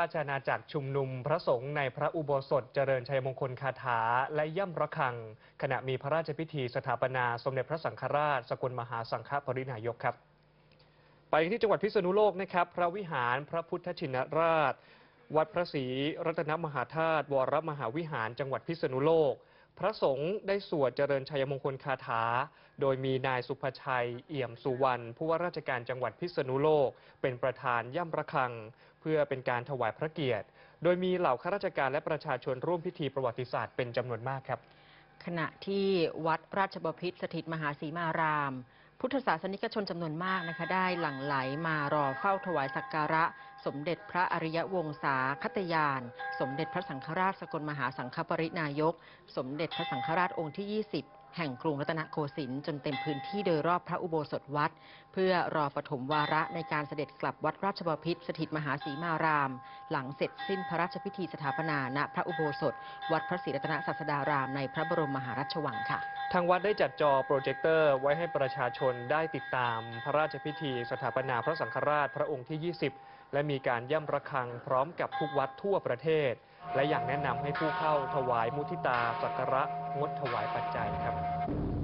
ราชอาณาจักรชุมนุมพระสงฆ์ในพระอุโบสถเจริญชัยมงคลคาถาและย่ำระฆัง ขณะมีพระราชพิธีสถาปนาสมเด็จพระสังฆราช สกลมหาสังฆปรินายกครับ ไปที่จังหวัดพิษณุโลกนะครับ พระวิหารพระพุทธชินราช วัดพระศรีรัตนมหาธาตุวรมหาวิหารจังหวัดพิษณุโลก พระสงฆ์ได้สวดเจริญชัยมงคลคาถา โดยมีนายสุภชัย เอี่ยมสุวรรณผู้ว่าราชการจังหวัดพิษณุโลก เป็นประธานย่ำระฆัง เพื่อเป็นการถวายพระเกียรติ โดยมีเหล่าข้าราชการและประชาชนร่วมพิธีประวัติศาสตร์เป็นจำนวนมากครับ ขณะที่วัดราชบพิตรสถิตมหาสีมาราม พุทธศาสนิกชนจำนวนมากนะคะได้หลั่งไหลมารอเฝ้าถวายสักการะ สมเด็จพระอริยวงศาคตยาน สมเด็จพระสังฆราชสกลมหาสังฆปรินายก สมเด็จพระสังฆราชองค์ที่ 20 แห่งกรุงรัตนโกสินทร์จนเต็มพื้นที่โดยรอบพระอุโบสถวัด เพื่อรอปฐมวาระในการเสด็จกลับวัดราชบพิตรสถิตมหาสีมาราม หลังเสร็จสิ้นพระราชพิธีสถาปนาณพระอุโบสถ วัดพระศรีรัตนศาสดารามในพระบรมมหาราชวังค่ะ ทางวัดได้จัดจอโปรเจคเตอร์ไว้ให้ประชาชนได้ติดตามพระราชพิธี สถาปนาพระสังฆราชพระองค์ที่ 20 และมีการย่ำระฆังพร้อมกับทุกวัดทั่วประเทศ และอย่ากแนะนำให้ผู้เข้าถวายมุทิตาสักการะงดถวายปัจจัยครับ Thank you.